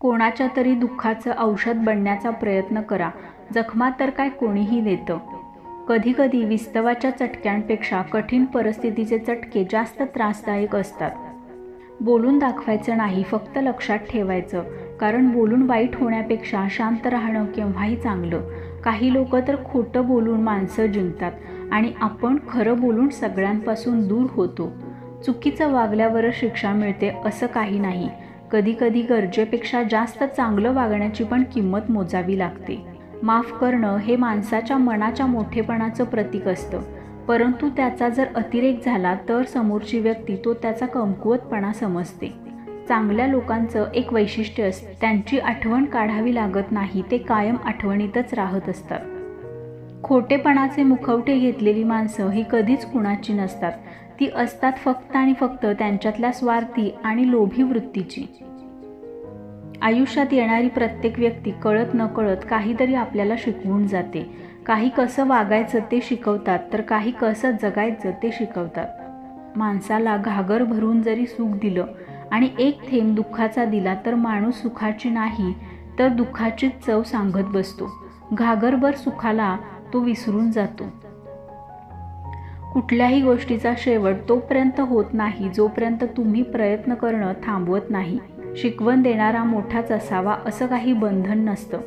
कोणाच्या तरी दुःखाचं औषध बनण्याचा प्रयत्न करा. जखमा तर काय कोणीही देतं कधीकधी विस्तवाच्या चटक्यांपेक्षा कठीण परिस्थितीचे चटके जास्त त्रासदायक असतात. बोलून दाखवायचं नाही फक्त लक्षात ठेवायचं. कारण बोलून वाईट होण्यापेक्षा शांत राहणं केव्हाही चांगलं. काही लोक तर खोटं बोलून माणसं जिंकतात आणि आपण खरं बोलून सगळ्यांपासून दूर होतो. चुकीचं वागल्यावरच शिक्षा मिळते असं काही नाही. कधीकधी गरजेपेक्षा जास्त चांगलं वागण्याची पण किंमत मोजावी लागते. माफ करणं हे माणसाच्या मनाच्या मोठेपणाचं प्रतीक असतं. परंतु त्याचा जर अतिरेक झाला तर समोरची व्यक्ती तो त्याचा कमकुवतपणा समजते. चांगल्या लोकांचं एक वैशिष्ट्य असतं त्यांची आठवण काढावी लागत नाही ते कायम आठवणीतच राहत असतात. खोटेपणाचे मुखवटे घेतलेली माणसं ही कधीच कुणाची नसतात. ती असतात फक्त आणि फक्त त्यांच्यातल्या स्वार्थी आणि लोभी वृत्तीची. आयुष्यात येणारी प्रत्येक व्यक्ती कळत नकळत काहीतरी आपल्याला शिकवून जाते. काही कसं वागायचं ते शिकवतात तर काही कसं जगायचं ते शिकवतात. माणसाला घागर भरून जरी सुख दिलं आणि एक थेंब दुःखाचा दिला तर माणूस सुखाची नाही तर दुःखाचीच चव सांगत बसतो. घागरभर सुखाला तो विसरून जातो. कुठल्याही गोष्टीचा शेवट तोपर्यंत होत नाही जोपर्यंत तुम्ही प्रयत्न करणं थांबवत नाही. शिकवण देणारा मोठाच असावा असं काही बंधन नसतं.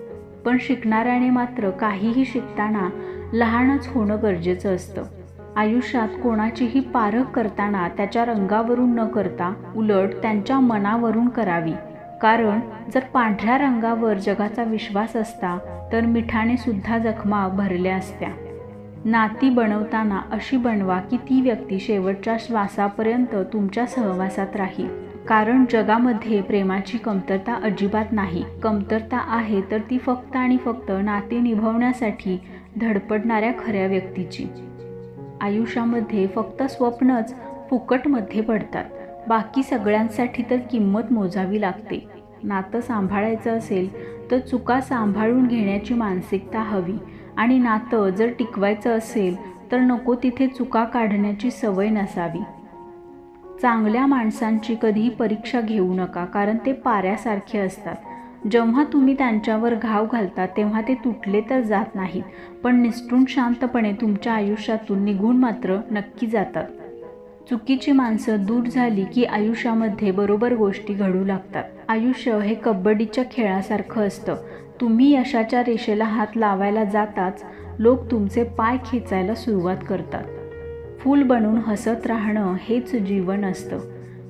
पण शिकणाऱ्याने मात्र काहीही शिकताना लहानच होणं गरजेचं असतं. आयुष्यात कोणाचीही पारख करताना त्याच्या रंगावरून न करता उलट त्यांच्या मनावरून करावी. कारण जर पांढऱ्या रंगावर जगाचा विश्वास असता तर मिठाने सुद्धा जखमा भरल्या असत्या. नाती बनवताना अशी बनवा की ती व्यक्ती शेवटच्या श्वासापर्यंत तुमच्या सहवासात राहील. कारण जगामध्ये प्रेमाची कमतरता अजिबात नाही. कमतरता आहे तर ती फक्त आणि फक्त नाते निभवण्यासाठी धडपडणाऱ्या खऱ्या व्यक्तीची. आयुष्यामध्ये फक्त स्वप्नच फुकटमध्ये पडतात. बाकी सगळ्यांसाठी तर किंमत मोजावी लागते. नातं सांभाळायचं असेल तर चुका सांभाळून घेण्याची मानसिकता हवी. आणि नातं जर टिकवायचं असेल तर नको तिथे चुका काढण्याची सवय नसावी. चांगल्या माणसांची कधीही परीक्षा घेऊ नका कारण ते पाऱ्यासारखे असतात. जेव्हा तुम्ही त्यांच्यावर घाव घालता तेव्हा ते तुटले तर जात नाहीत पण निष्ठून शांतपणे तुमच्या आयुष्यातून निघून मात्र नक्की जातात. चुकीची माणसं दूर झाली की आयुष्यामध्ये बरोबर गोष्टी घडू लागतात. आयुष्य हे कबड्डीच्या खेळासारखं असतं. तुम्ही यशाच्या रेषेला हात लावायला जाताच लोक तुमचे पाय खेचायला सुरुवात करतात. फूल बनून हसत राहणं हेच जीवन असतं.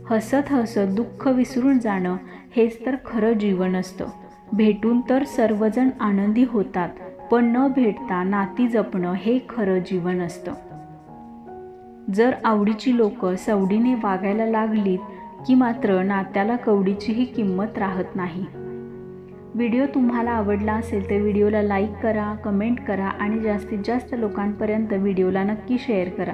हसत हसत दुःख विसरून जाणं हेच तर खरं जीवन असतं. भेटून तर सर्वजण आनंदी होतात पण न भेटता नाती जपणं हे खरं जीवन असतं. जर आवडीची लोक सवडीने वागायला लागलीत की मात्र नात्याला कवडीचीही किंमत राहत नाही. व्हिडिओ तुम्हाला आवडला असेल तर व्हिडिओला लाईक करा कमेंट करा आणि जास्तीत जास्त लोकांपर्यंत व्हिडिओला नक्की शेअर करा.